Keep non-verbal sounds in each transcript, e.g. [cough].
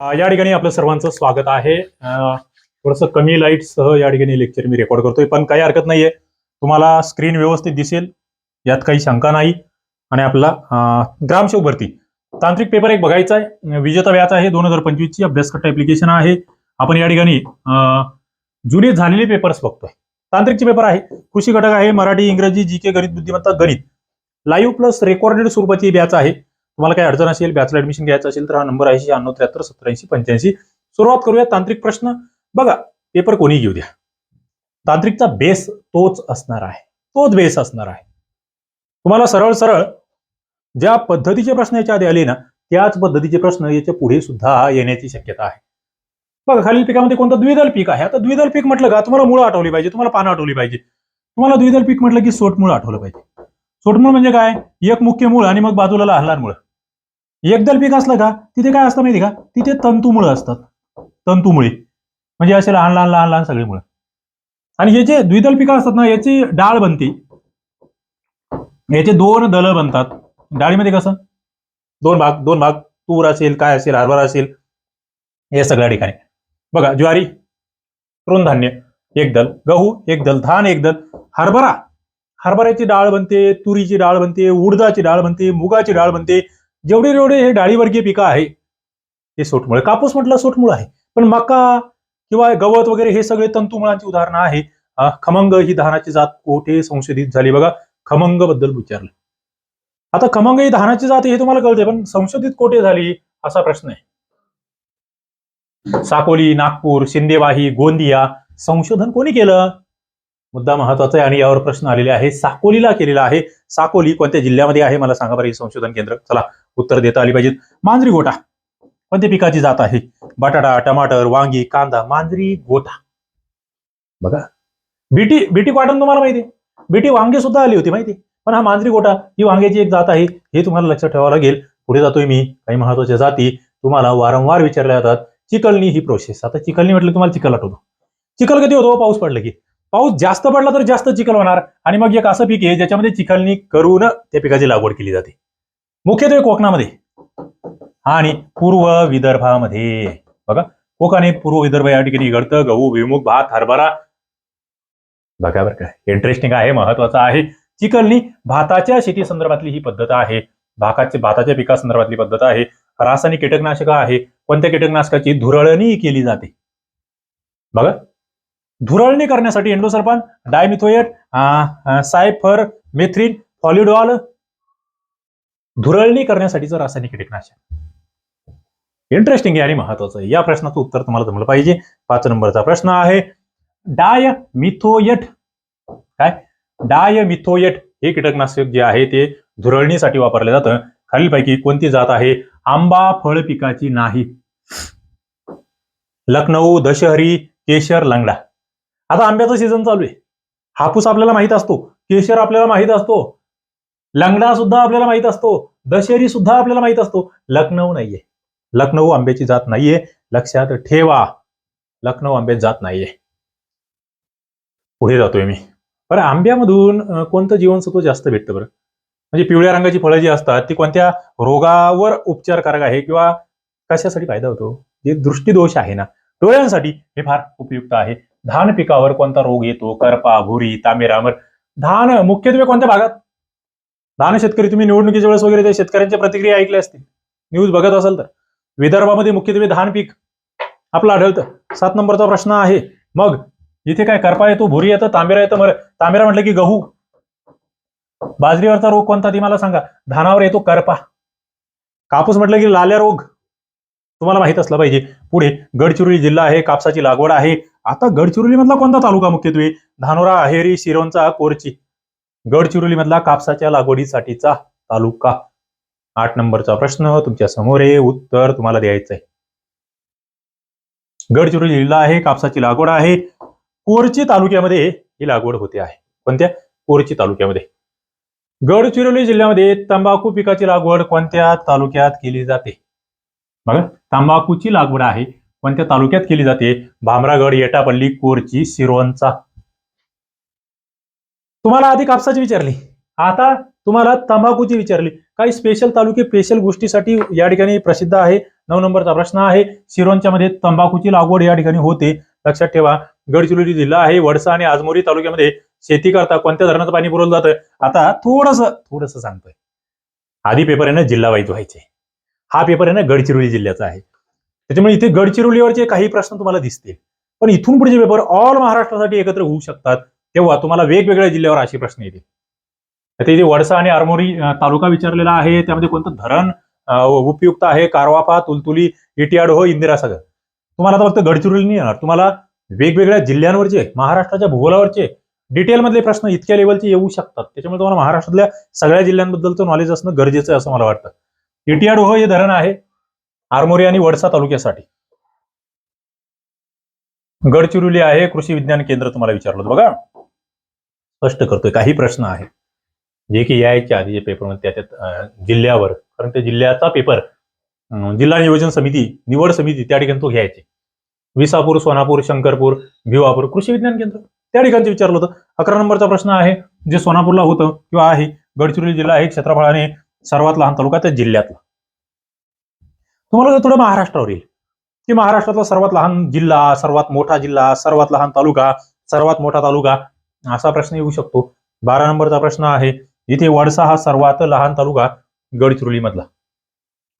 या ठिकाणी आपलं सर्वांचं स्वागत आहे. थोडस कमी लाइट सह या ठिकाणी लेक्चर मी रेकॉर्ड करतोय पण काही हरकत नाहीये. तुम्हाला स्क्रीन व्यवस्थित दिसेल यात काही शंका नाही. आणि आपला अ, ग्रामसेवक भरती. तांत्रिक पेपर एक बघायचा आहे विजेता व्याच आहे दोन हजार पंचवीस ची ऍप्लिकेशन आहे. आपण या ठिकाणी जुने झालेले पेपर्स बघतोय. तांत्रिकचे पेपर आहे. कृषी घटक आहे मराठी इंग्रजी जी के गणित बुद्धिमत्ता गणित. लाईव्ह प्लस रेकॉर्डेड स्वरूपाची बॅच आहे. तुम्हाला काही अडचण असेल बॅचला ऍडमिशन घ्यायचं असेल तर हा नंबर आहे शहाण्णव त्र्याहत्तर सत्याऐंशी पंच्याऐंशी. सुरुवात करूया तांत्रिक प्रश्न. बघा पेपर कोणी घेऊ द्या. तांत्रिकचा बेस तोच असणार आहे. तोच बेस असणार आहे. तुम्हाला सरळ सरळ ज्या पद्धतीचे प्रश्न याच्या आधी आले ना त्याच पद्धतीचे प्रश्न याच्यापुढे सुद्धा येण्याची शक्यता आहे. बघा खालील पिकामध्ये कोणतं द्विदल पीक आहे? आता द्विदल पीक म्हटलं का तुम्हाला मुळं आठवली पाहिजे तुम्हाला पानं आठवली पाहिजे. तुम्हाला द्विदल पीक म्हटलं की सोटमुळ आठवलं पाहिजे. सोटमूळ म्हणजे काय? एक मुख्य मूळ आणि मग बाजूला लहान लहान मुळं. एकदल पीक असलं का तिथे काय असतं माहिती का? तिथे तंतुमुळं असतात. तंतुमुळे. म्हणजे असे लहान लहान लहान लहान सगळी मुळं आणि हे जे द्विदल पिकं असतात ना याची डाळ बनते. याचे दोन दल बनतात. डाळीमध्ये कसं? दोन भाग दोन भाग. तूर असेल काय असेल हरभरा असेल हे सगळ्या ठिकाणी. बघा ज्वारी तृणधान्य एक दल. गहू एक दल. धान एक दल. हरभरा. हरभऱ्याची डाळ बनते तुरीची डाळ बनते उडदाची डाळ बनते मुगाची डाळ बनते. जेवढे जेवढे हे डाळीवर्गीय पिकं आहे हे सोटमुळे कापूस म्हटलं सोटमुळ आहे. पण मका किंवा गवत वगैरे हे सगळे तंतुमुळांची उदाहरणं आहे. खमंग ही धानाची जात कोठे संशोधित झाली? बघा खमंगबद्दल विचारलं. आता खमंग ही धानाची जात हे तुम्हाला कळते पण संशोधित कोठे झाली असा प्रश्न आहे. साकोली नागपूर शिंदेवाही गोंदिया संशोधन कोणी केलं? मुद्दा महत्त्वाचा आहे आणि यावर प्रश्न आलेले आहे. साकोलीला केलेला आहे. साकोली कोणत्या जिल्ह्यामध्ये आहे? मला सांगा बरं हे संशोधन केंद्र. चला उत्तर देता आली पाहिजेत. मांजरी गोटा कोणत्या पिकाची जात आहे? बटाटा टमाटर वांगी कांदा मांजरी गोटा बघा. बीटी बीटी कॉटन तुम्हाला माहिती बीटी वांगे सुद्धा आली होती माहिती पण हा मांजरी गोटा ही वांग्याची एक जात आहे हे तुम्हाला लक्षात ठेवावं लागेल. पुढे जातोय मी. काही महत्त्वाच्या जाती तुम्हाला वारंवार विचारल्या जातात. चिकलनी ही प्रोसेस आता चिकलनी म्हटलं तुम्हाला चिकल आठवतो. चिकल कधी होतो? पाऊस पडला की. पाऊस जास्त पडला तर जास्त चिखल होणार. आणि मग एक असं पीक आहे ज्याच्यामध्ये चिखलणी करून त्या पिकाची लागवड केली जाते. मुख्यत्वे कोकणामध्ये. आणि पूर्व विदर्भामध्ये. बघा कोकण पूर्व विदर्भ या ठिकाणी घडतं. गहू विमुख भात हरभरा. बघा बरं का इंटरेस्टिंग आहे महत्वाचं आहे. चिकलनी भाताच्या शेती संदर्भातली ही पद्धत आहे. भाताच्या भाताच्या पिका संदर्भातली पद्धत आहे. रासायनिक कीटकनाशक आहे. कोणत्या कीटकनाशकाची? धुरळणी केली जाते. बघा. धुरळणी करण्यासाठी एंडोसल्फान डायमिथोएट सायफर मेथ्रिन फॉलिडॉल धुरळणी करण्यासाठीचं रासायनिक कीटकनाशक. इंटरेस्टिंग आहे आणि महत्वाचं आहे. या प्रश्नाचं उत्तर तुम्हाला जमलं पाहिजे. पाच नंबरचा प्रश्न आहे डाय मिथोएट काय? डाय मिथोएट हे कीटकनाशक जे आहे ते धुरळणीसाठी वापरलं जातं. खालीलपैकी कोणती जात आहे? आंबा फळ पिकाची नाही. लखनऊ दशहरी केशर लंगडा. आता आंब्याचा सीझन चालू आहे. हापूस आपल्याला माहीत असतो. केशर आपल्याला माहीत असतो. लंगडा सुद्धा आपल्याला माहीत असतो. दशहरी सुद्धा आपल्याला माहीत असतो. लखनऊ नाहीये. लखनऊ आंब्याची जात नाहीये. लक्षात ठेवा. लखनऊ आंब्याची जात नाहीये. पुढे जातोय मी. बरं आंब्यामधून कोणतं जीवनसत्व जास्त भेटतं बरं? म्हणजे पिवळ्या रंगाची फळं जी असतात ती कोणत्या रोगावर उपचारकारक आहे किंवा कशासाठी फायदा होतो? जे दृष्टीदोष आहे ना डोळ्यांसाठी हे फार उपयुक्त आहे. धान पिकावर कोणता रोग येतो? करपा भुरी तांबेरामर धान मुख्यत्वे कोणत्या भागात? धान शेतकरी तुम्ही निवडणुकीच्या वेळेस वगैरे त्या शेतकऱ्यांच्या प्रतिक्रिया ऐकल्या असतील. न्यूज बघत असाल तर. विदर्भामध्ये मुख्यत्वे धान पीक. आपलं आढळतं. सात नंबरचा प्रश्न आहे. मग इथे काय करपा येतो भुरी येतं तांबेरा येतं मर तांबेरा म्हटलं की गहू. बाजरीवरचा रोग कोणता ती मला सांगा. धानावर येतो करपा. कापूस म्हटलं की लाल्या रोग. तुम्हाला माहीत असलं पाहिजे. पुढे गडचिरोली जिल्हा आहे कापसाची लागवड आहे. आता गडचिरोली मधला कोणता तालुका मुख्यत्वे? धानोरा अहेरी शिरोंचा कोरची. गडचिरोली मधला कापसाच्या लागवडीसाठीचा तालुका. आठ नंबरचा प्रश्न तुमच्यासमोर. आहे उत्तर तुम्हाला द्यायचं आहे. गडचिरोली जिल्हा आहे कापसाची लागवड आहे. कोरची तालुक्यामध्ये ही लागवड होते आहे. कोणत्या? कोरची तालुक्यामध्ये. गडचिरोली जिल्ह्यामध्ये तंबाखू पिकाची लागवड कोणत्या तालुक्यात केली जाते? बघा तंबाखूची लागवड आहे. कोणत्या तालुक्यात केली जाते? भामरागड येटापल्ली कोरची सिरोंचा तुम्हाला आधी कापसाची विचारली. आता तुम्हाला तंबाखूची विचारली. काही स्पेशल तालुके स्पेशल गोष्टीसाठी या ठिकाणी प्रसिद्ध आहे. नऊ नंबरचा प्रश्न आहे. सिरोंच्या मध्ये तंबाखूची लागवड या ठिकाणी होते. लक्षात ठेवा. गडचिरोली जिल्हा आहे. वडसा आणि आजमोरी तालुक्यामध्ये शेती करता कोणत्या धरणाचं पाणी पुरवलं जातं? आता थोडस थोडस सांगतोय. आधी पेपर आहे ना जिल्हा वाईज व्हायचे. हा पेपर आहे ना गडचिरोली जिल्ह्याचा आहे. त्याच्यामुळे इथे गडचिरोलीवरचे काही प्रश्न तुम्हाला दिसतील. पण इथून पुढचे पेपर ऑल महाराष्ट्रासाठी एकत्र होऊ शकतात. तेव्हा तुम्हाला वेगवेगळ्या जिल्ह्यावर असे प्रश्न येतील. ते जे वडसा आणि आरमोरी तालुका विचारलेला आहे त्यामध्ये कोणतं धरण उपयुक्त आहे? कारवापा तुलतुली इटियाडोह इंदिरासागर. तुम्हाला आता फक्त गडचिरोली नाही येणार. तुम्हाला वेगवेगळ्या जिल्ह्यांवरचे महाराष्ट्राच्या भूगोलावरचे डिटेल मधले प्रश्न इतक्या लेवलचे येऊ शकतात. त्याच्यामुळे तुम्हाला महाराष्ट्रातल्या सगळ्या जिल्ह्यांबद्दलचं नॉलेज असणं गरजेचं आहे असं मला वाटतं. इटियाडोह हे धरण आहे आरमोरी आणि वडसा तालुक्यासाठी. गडचिरोली आहे कृषी विज्ञान केंद्र तुम्हाला विचारलं होतं. बघा. स्पष्ट करतोय. काही प्रश्न आहे जे की यायच्या आधी जे पेपरमध्ये त्या जिल्ह्यावर कारण त्या जिल्ह्याचा पेपर जिल्हा नियोजन समिती निवड समिती त्या ठिकाणी तो घ्यायचे. विसापूर सोनापूर शंकरपूर भिवापूर कृषी विज्ञान केंद्र त्या ठिकाणी विचारलं होतं. अकरा नंबरचा प्रश्न आहे जे सोनापूरला होतं किंवा आहे गडचिरोली जिल्हा आहे क्षेत्रफळाने सर्वात लहान तालुका त्या जिल्ह्यातला. तुम्हाला थोडं महाराष्ट्रावर येईल. की महाराष्ट्रातला सर्वात लहान जिल्हा सर्वात मोठा जिल्हा सर्वात लहान तालुका सर्वात मोठा तालुका असा प्रश्न येऊ शकतो. बारा नंबरचा प्रश्न आहे. इथे वडसा हा सर्वात लहान तालुका गडचिरोली मधला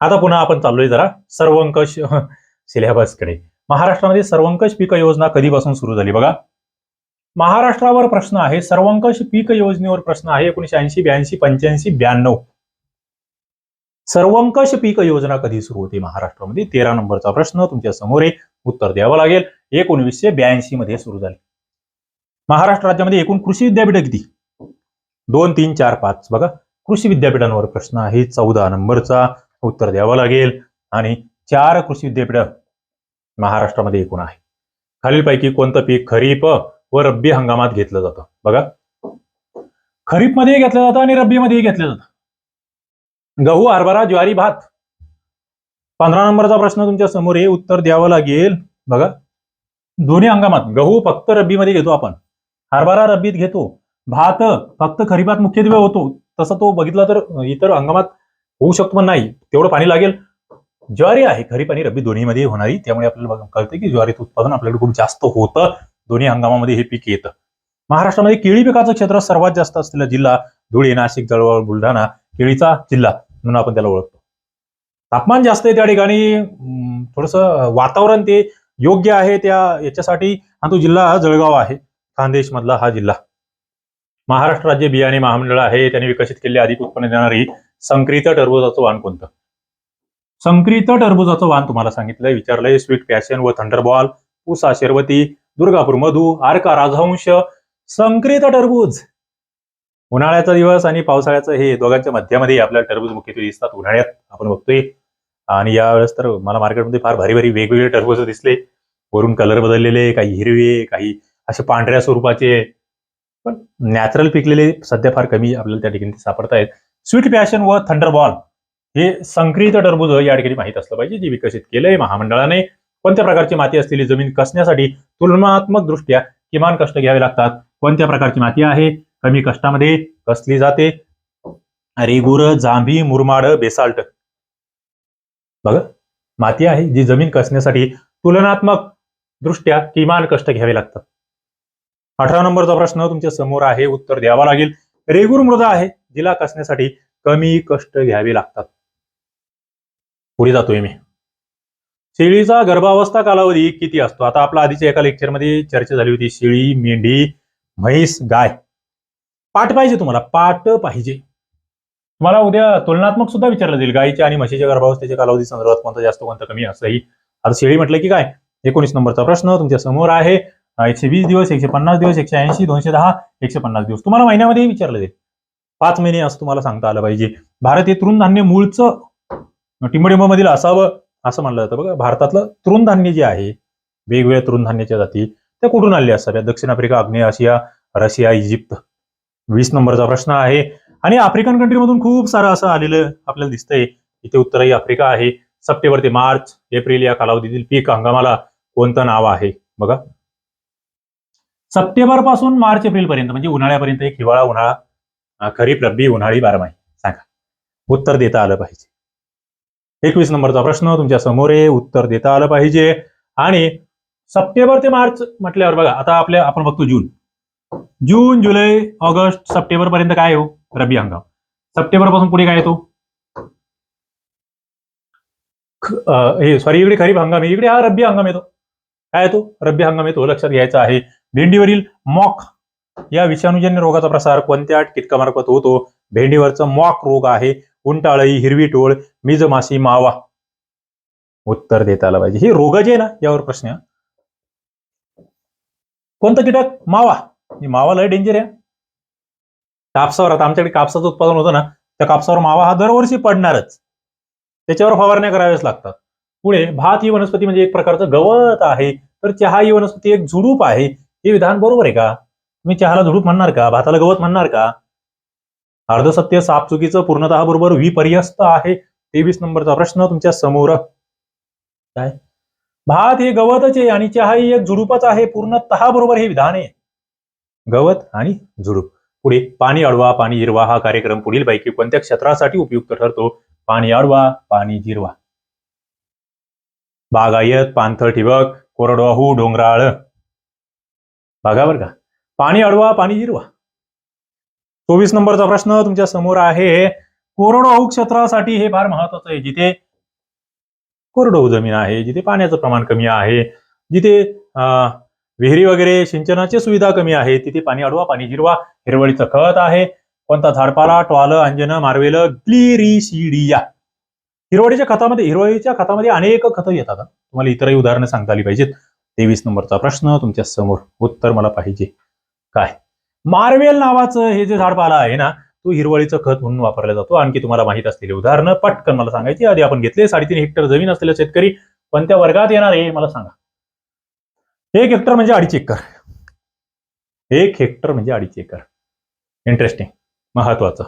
आता पुन्हा आपण चाललोय जरा सर्वंकष [laughs] सिलेबसकडे. महाराष्ट्रामध्ये सर्वंकष पीक योजना कधीपासून सुरू झाली बघा. महाराष्ट्रावर प्रश्न आहे. सर्वंकष पीक योजनेवर प्रश्न आहे. एकोणीशे ऐंशी ब्याऐंशी पंच्याऐंशी ब्याण्णव. सर्वंकष पीक योजना कधी सुरू होते? महाराष्ट्रामध्ये तेरा नंबरचा प्रश्न तुमच्यासमोर आहे. उत्तर द्यावं लागेल. एकोणवीसशे ब्याऐंशी मध्ये सुरू झाली. महाराष्ट्र राज्यामध्ये एकूण कृषी विद्यापीठ किती? दोन तीन चार पाच. बघा कृषी विद्यापीठांवर प्रश्न आहे. चौदा नंबरचा उत्तर द्यावं लागेल. आणि चार कृषी विद्यापीठ महाराष्ट्रामध्ये एकूण आहे. खालीलपैकी कोणतं पीक खरीप व रब्बी हंगामात घेतलं जातं? बघा. खरीपमध्येही घेतलं जातं आणि रब्बीमध्येही घेतलं जातं. गहू हरभरा ज्वारी भात. पंधरा नंबरचा प्रश्न तुमच्यासमोर आहे. उत्तर द्यावं लागेल. बघा. दोन्ही हंगामात गहू फक्त रब्बीमध्ये घेतो आपण. हरभरा रब्बीत घेतो. भात फक्त खरीपात मुख्यत्वे होतो. तसं तो बघितला तर इतर हंगामात होऊ शकतो पण नाही. तेवढं पाणी लागेल. ज्वारी आहे. खरीप आणि रब्बी दोन्हीमध्ये होणारी. त्यामुळे आपल्याला कळतं की ज्वारीचं उत्पादन आपल्याकडे खूप जास्त होतं. दोन्ही हंगामामध्ये हे पीक येतं. महाराष्ट्रामध्ये केळी पिकाचं क्षेत्र सर्वात जास्त असलेला जिल्हा धुळे नाशिक जळगाव बुलढाणा केळीचा जिल्हा म्हणून आपण त्याला ओळखतो. तापमान जास्त आहे त्या ठिकाणी. थोडस वातावरण ते योग्य आहे त्या याच्यासाठी. हा तो जिल्हा जळगाव आहे. खानदेश मधला हा जिल्हा. महाराष्ट्र राज्य बियाणे महामंडळ आहे त्यांनी विकसित केलेले अधिक उत्पन्न देणारी संक्रित टरबुजाचं वाण कोणतं? संक्रित टरबुजाचं वाण तुम्हाला सांगितलंय विचारलंय स्वीट पॅशन व थंडरबॉल उसा शेरवती दुर्गापूर मधू आरका राजहंश संक्रित टरबूज. उन्हाळ्याचा दिवस आणि पावसाळ्याचं हे दोघांच्या मध्यामध्ये आपल्याला टरबूज मुख्यत्वे दिसतात उन्हाळ्यात आपण बघतोय. आणि यावेळेस तर मला मार्केटमध्ये फार भारी भारी वेगवेगळे टरबूज दिसले. वरून कलर बदललेले काही हिरवे काही असे पांढऱ्या स्वरूपाचे. पण नॅचरल पिकलेले सध्या फार कमी आपल्याला त्या ठिकाणी सापडत आहेत स्वीट पॅशन व थंडरबॉल हे संक्रित टरबूज या ठिकाणी माहीत असलं पाहिजे जे विकसित केलंय महामंडळाने. कोणत्या प्रकारची माती असलेली जमीन कसण्यासाठी तुलनात्मक दृष्ट्या किमान कष्ट घ्यावे लागतात? कोणत्या प्रकारची माती आहे? कमी कष्टामध्ये कसली जाते? रेगुर जांभी मुरमाड बेसाल्ट. बघा माती आहे जी जमीन कसण्यासाठी तुलनात्मक दृष्ट्या किमान कष्ट घ्यावे लागतात. अठरा नंबरचा प्रश्न तुमच्यासमोर आहे उत्तर द्यावा लागेल. रेगूर मृदा आहे जिला कसण्यासाठी कमी कष्ट घ्यावे लागतात. पुढे जातोय मी. शेळीचा गर्भावस्था कालावधी किती असतो? आता आपला आधीच्या एका लेक्चरमध्ये चर्चा झाली होती शेळी मेंढी म्हैस गाय. पाठ पाहिजे तुम्हाला पाठ पाहिजे. तुम्हाला उद्या तुलनात्मक सुद्धा विचारलं जाईल गायीच्या आणि म्हशीच्या गर्भावस्थेच्या कालावधी संदर्भात कोणता जास्त कोणता कमी असंही. आता शेळी म्हटलं की काय? एकोणीस नंबरचा प्रश्न तुमच्यासमोर आहे. एकशे वीस दिवस एकशे पन्नास दिवस एकशे ऐंशी दोनशे दहा एकशे पन्नास दिवस. तुम्हाला महिन्यामध्येही विचारलं जाईल पाच महिने असं तुम्हाला सांगता आलं पाहिजे. भारत हे तृणधान्य मूळचं टिंबडिंब मधील असावं असं म्हणलं जातं. बघा भारतातलं तृणधान्य जे आहे वेगवेगळ्या तृणधान्याच्या जाती त्या कुठून आल्या असाव्या दक्षिण आफ्रिका आग्नेय आशिया रशिया इजिप्त. वीस नंबरचा प्रश्न आहे. आणि आफ्रिकन कंट्रीमधून खूप सारं असं आलेलं आपल्याला दिसतंय. इथे उत्तरही आफ्रिका आहे. सप्टेंबर ते मार्च एप्रिल या कालावधीतील पीक हंगामाला कोणतं नाव आहे? बघा. सप्टेंबरपासून मार्च एप्रिल पर्यंत म्हणजे उन्हाळ्यापर्यंत एक हिवाळा उन्हाळा खरीप रब्बी उन्हाळी बारमाही. सांगा. उत्तर देता आलं पाहिजे. एकवीस नंबरचा प्रश्न तुमच्यासमोर आहे. उत्तर देता आलं पाहिजे. आणि सप्टेंबर ते मार्च म्हटल्यावर बघा आता आपल्या आपण बघतो जून. जून जुलै ऑगस्ट सप्टेंबर पर्यंत काय हो? रब्बी हंगाम. सप्टेंबरपासून पुढे काय येतो? अं, हे सॉरी इकडे खरीप हंगाम आहे. इकडे हा रब्बी हंगाम येतो. काय येतो? रब्बी हंगाम येतो. लक्षात घ्यायचा आहे. भेंडीवरील मॉक या विषाणूजन्य रोगाचा प्रसार कोणत्या कीटकामार्फत होतो? भेंडीवरचा मॉक रोग आहे. उंटाळी हिरवी टोळ मिजमासी मावा. उत्तर देता आलं पाहिजे. हे रोग जे ना यावर प्रश्न. कोणतं कीटक? मावा. हे मावा लय डेंजर आहे. कापसावर आता आमच्याकडे कापसाचं उत्पादन होतं ना त्या कापसावर मावा हा दरवर्षी पडणारच. त्याच्यावर फवारण्या कराव्याच लागतात. पुढे भात ही वनस्पती म्हणजे एक प्रकारचं गवत आहे. तर चहा ही वनस्पती एक झुडूप आहे. हे विधान बरोबर आहे का? तुम्ही चहाला झुडूप म्हणणार का? भाताला गवत म्हणणार का? अर्धसत्य साप चुकीचं पूर्णतः बरोबर विपर्यस्त आहे. तेवीस नंबरचा प्रश्न तुमच्यासमोर. काय? भात हे गवतच आहे आणि चहा ही एक झुडूपच आहे. पूर्णतः बरोबर हे विधान आहे. गवत आणि झुडूप. पुढे पाणी अडवा पाणी जिरवा हा कार्यक्रम पुढील पैकी कोणत्या क्षेत्रासाठी उपयुक्त ठरतो? पाणी अडवा पाणी जिरवा. बागायत पाणथळ ठिबक कोरडवाहू डोंगराळ. बघा बरं का. पाणी अडवा पाणी जिरवा. चोवीस नंबरचा प्रश्न तुमच्यासमोर आहे. कोरडवाहू क्षेत्रासाठी हे फार महत्वाचं आहे. जिथे कोरडवाहू जमीन आहे जिथे पाण्याचं प्रमाण कमी आहे जिथे विहिरी वगैरे सिंचनाची सुविधा कमी आहे तिथे पाणी अडवा पाणी जिरवा. हिरवळीचं खत आहे. कोणता झाडपाला ट्वाल अंजन मार्वेल ग्लिरिसिडिया. हिरवळीच्या खतामध्ये हिरवळीच्या खतामध्ये अनेक खतं येतात. तुम्हाला इतरही उदाहरणं सांगता आली पाहिजेत. तेवीस नंबरचा प्रश्न तुमच्यासमोर उत्तर मला पाहिजे काय? मार्वेल नावाचं हे जे झाड पाला आहे ना तो हिरवळीचं खत म्हणून वापरला जातो. आणखी तुम्हाला माहीत असलेली उदाहरणं पटकन मला सांगायची. आधी आपण घेतले साडेतीन हेक्टर जमीन असलेले शेतकरी कोणत्या वर्गात येणार आहे मला सांगा. एक हेक्टर म्हणजे अडीच एकर. एक हेक्टर म्हणजे अडीच एकर. इंटरेस्टिंग महत्वाचं.